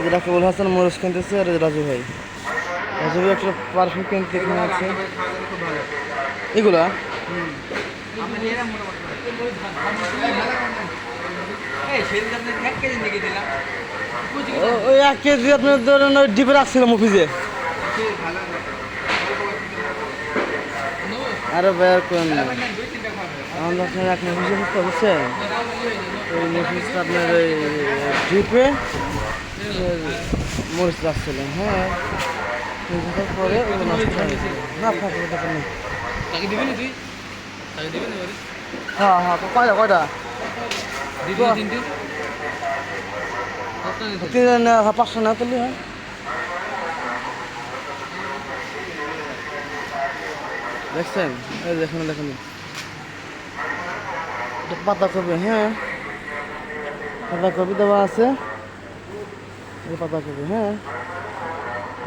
এই যে রাকিবুল হাসান মরুজ কিনতেছে আর রাজু ভাই। রাজু ভাই একটা পারফিউম কিনতে আছে। এগুলা? ওই এক কেজি আপনার ধরেন ওই ডিপে রাখছিলাম অফিসে আরে বের করেন না আমাদের আপনার এক নফিস তো বুঝছেন ওই নফিসটা আপনার ওই ডিপে মরিচ রাখছিলাম হ্যাঁ। পরে না তাকে দিবি না তুই? তাকে দিবি না হ্যাঁ হ্যাঁ তো কয়টা কয়টা? দিবি না তিনটে? তিন হ্যাঁ, পাঁচশো না তুললি হয়। দেখছেন? দেখুন দেখুন। এটা পাতাকপি হ্যাঁ। পাতাকপি দেওয়া আছে। এই পাতাকপি হ্যাঁ?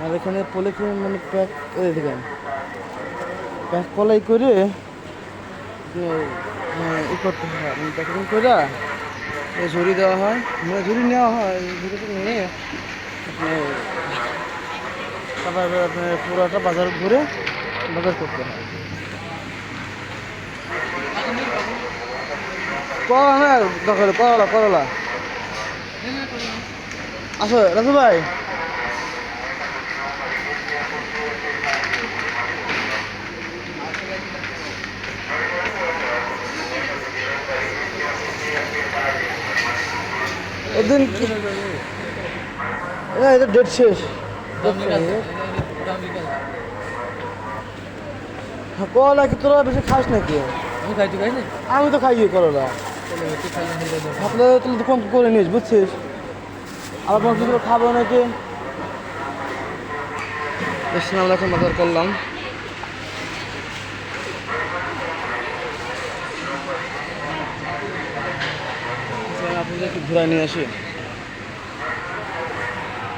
আর এখানে পলিথিন মানে প্যাক এই দেখেন প্যাক কলাই করে হ্যাঁ, ই করতে হয়। মানে প্যাকেটিং করে ঝুড়ি দেওয়া হয়। মানে ঝুড়ি নেওয়া হয় ঝুড়িটা নিয়ে তারপর আপনার পুরোটা বাজার ঘুরে বাজার করতে হয়। করলা না দরকার করলা করলা আসো রাজু ভাই। ওদিন কি এটা ডেট শেষ। বিকাশ করলা কি তোরা বেশি খাস নাকি? আমি খাই তুই খাই আমি তো খাই করলা চলে তুই খাই না হলে দাও। ভাবলে তুই তো কম করে নিস বুঝছিস? আবার কিছু খাব নাকি? এসে আমরা এখন বাজার করলাম। আপনাদের একটু ঘুরায় নিয়ে আসি।